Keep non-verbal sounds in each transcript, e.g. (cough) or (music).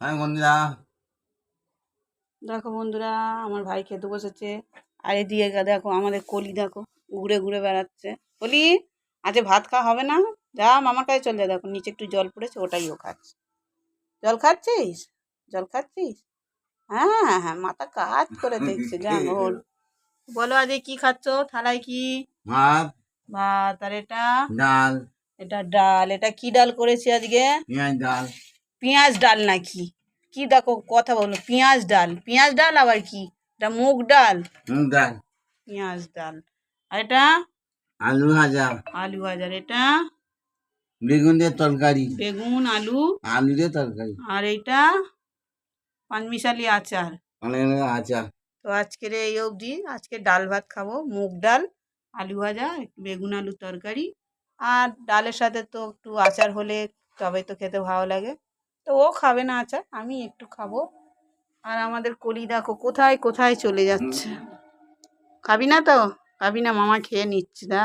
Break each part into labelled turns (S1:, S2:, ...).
S1: হ্যাঁ বন্ধুরা।
S2: দেখো বন্ধুরা আমার ভাই খেতে বসেছে। আর এদিকে গা- দেখো আমাদের কলি দেখো ঘুরে ঘুরে বেড়াচ্ছে। কলি আজকে ভাত খাওয়া হবে না? যা মামার কাছে চলে যা। দেখো নিচে একটু জল পড়েছে ওটাই ও খাচ্ছে। জল খাচ্ছিস? জল খাচ্ছিস? হ্যাঁ হ্যাঁ মাথা কাজ করে দেখছে যা (laughs) ওর বলো আজকে কি খাচ্ছ? থালায় কি?
S1: ভাত।
S2: ভাত আর এটা?
S1: ডাল।
S2: এটা ডাল এটা কি ডাল করেছি আজকে?
S1: ডাল।
S2: পেঁয়াজ ডাল নাকি? কি দেখো কথা বলো পেঁয়াজ ডাল পেঁয়াজ ডাল আবার কি? এটা মুগ ডাল?
S1: মুগ ডাল।
S2: পেঁয়াজ ডাল। আর এটা?
S1: আলু ভাজা।
S2: আলু ভাজার এটা?
S1: বেগুন দিয়ে তরকারি।
S2: বেগুন আলু?
S1: আলু দিয়ে তরকারি।
S2: আর এইটা? পাঁচমিশালি আচার।
S1: আচার।
S2: তো আজকের এই অবধি আজকে ডাল ভাত খাব মুগ ডাল আলু ভাজা বেগুন আলু তরকারি। আর ডালের সাথে তো একটু আচার হলে তবে তো খেতে ভালো লাগে। তো ও খাবে না আচার আমি একটু খাব। আর আমাদের কলি দেখো কোথায় কোথায় চলে যাচ্ছে। খাবি না তো? খাবি না মামা খেয়ে নিচ্ছি দা।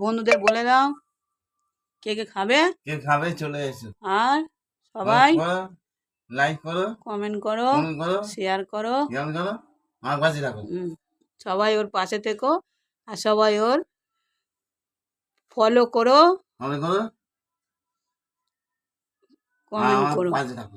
S2: বন্ধুদের বলে দাও কে কে খাবে?
S1: কে খাবে চলে এসো।
S2: আর সবাই
S1: লাইক করো
S2: কমেন্ট করো শেয়ার করো।
S1: আমার পাশে
S2: সবাই ওর পাশে থেকো আর সবাই ওর ফলো করো।
S1: কমেন্ট করো।
S2: কমেন্ট
S1: আমার
S2: করো
S1: পাশে থাকো